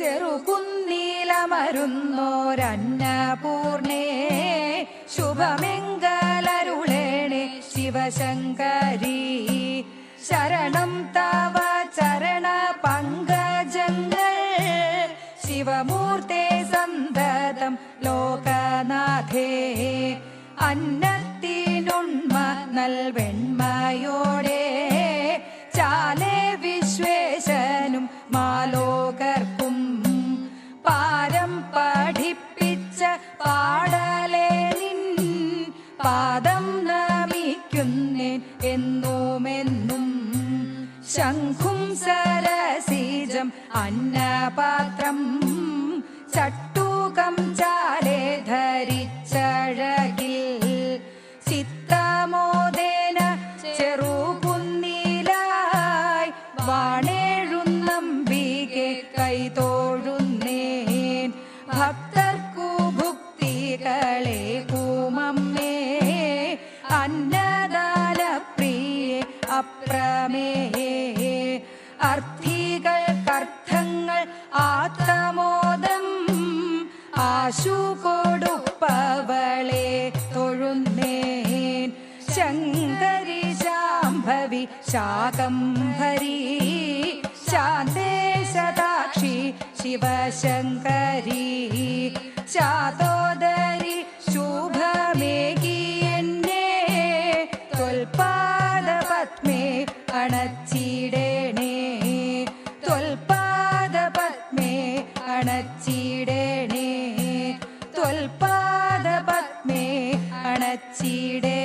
ചെറുകുന്നീലമരുന്നോരന്നപൂർണേ ശുഭമെങ്കലരുളേണേ ശിവശങ്കരി. ശരണം തവ ചരണ പങ്കജങ്ങൾ ശിവമൂർത്തേ സന്തതം ലോകനാഥേ. അന്നത്തിനുണ്മ നൽവെണ്മയോടെ ചാലേ വിശ്വേശനും മാലോകർക്കും പാടലേ നിൻ പാദം നമിക്കുന്നേൻ എന്നുമെന്നും ശംഖും സരസീജം അന്നപാത്രം ചട്ടൂകം ചാലേ ധരിച്ചഴകിൽ ചിത്തമോദേന ചെറുകുന്നിലായി വാണേഴുന്നമ്പികെ കൈതോഴുന്നേൻ ഭക്തർക്കു അന്നദാന പ്രിയേ അർത്ഥികൾ കർത്ഥങ്ങൾ ആത്മോദം ആശു കൊടുപ്പവളെ തൊഴുന്നേൻ. ശങ്കരി ശാംഭവി ശാകംഭരി ശാന്തേ ശതാക്ഷി ശിവശങ്കരി അണച്ചിടേണേ. തൊൽപാദ പത്മേ അണച്ചിടേ.